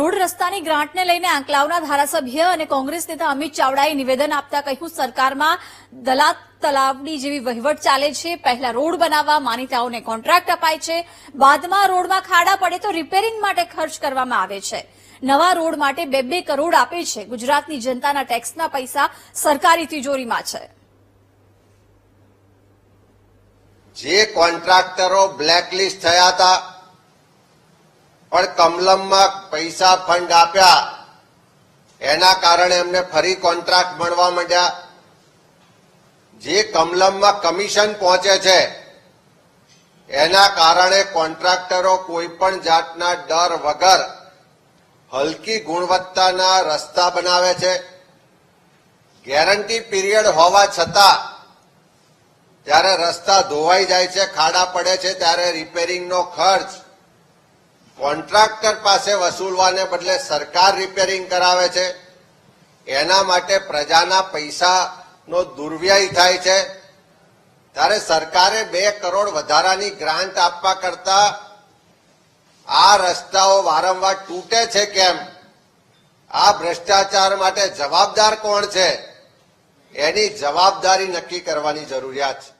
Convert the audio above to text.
Road રસ્તાની ગ્રાન્ટને લઈને આંકલાવના ધારાસભ્ય અને કોંગ્રેસ નેતા અમિત ચાવડાએ નિવેદન આપતા કહ્યું, સરકારમાં દલાત તલાવડી જેવી વહીવટ ચાલે છે. પહેલા રોડ બનાવવા માનીતાઓને કોન્ટ્રાક્ટ અપાય છે. બાદમાં રોડમાં ખાડા પડે તો રિપેરિંગ માટે ખર્ચ કરવામાં આવે છે. નવા રોડ માટે બે બે કરોડ આપે છે. ગુજરાતની જનતાના ટેક્સના પૈસા સરકારી તિજોરીમાં છે. જે કોન્ટ્રાક્ટરો બ્લેકલિસ્ટ થયા હતા, પણ કમલમમાં પૈસા ફંડ આપ્યા. એના કારણે એમને ફરી કોન્ટ્રાક્ટ મળવા માંડ્યા. જે કમલમમાં કમિશન પહોંચે છે, એના કારણે કોન્ટ્રાક્ટરો કોઈ પણ જાતના ડર વગર હલકી ગુણવત્તાના રસ્તા બનાવે છે. ગેરંટી પીરિયડ હોવા છતાં જ્યારે રસ્તા ધોવાઈ જાય છે, ખાડા પડે છે, ત્યારે રિપેરિંગનો ખર્ચ કોન્ટ્રાક્ટર પાસે વસૂલવાને બદલે સરકાર રિપેરિંગ કરાવે છે. એના માટે પ્રજાના પૈસાનો દુર્વ્યય થાય છે. ત્યારે સરકારે બે કરોડ વધારાની ગ્રાન્ટ આપવા કરતા આ રસ્તાઓ વારંવાર તૂટે છે કેમ? આ ભ્રષ્ટાચાર માટે જવાબદાર કોણ છે? એની જવાબદારી નક્કી કરવાની જરૂરિયાત છે.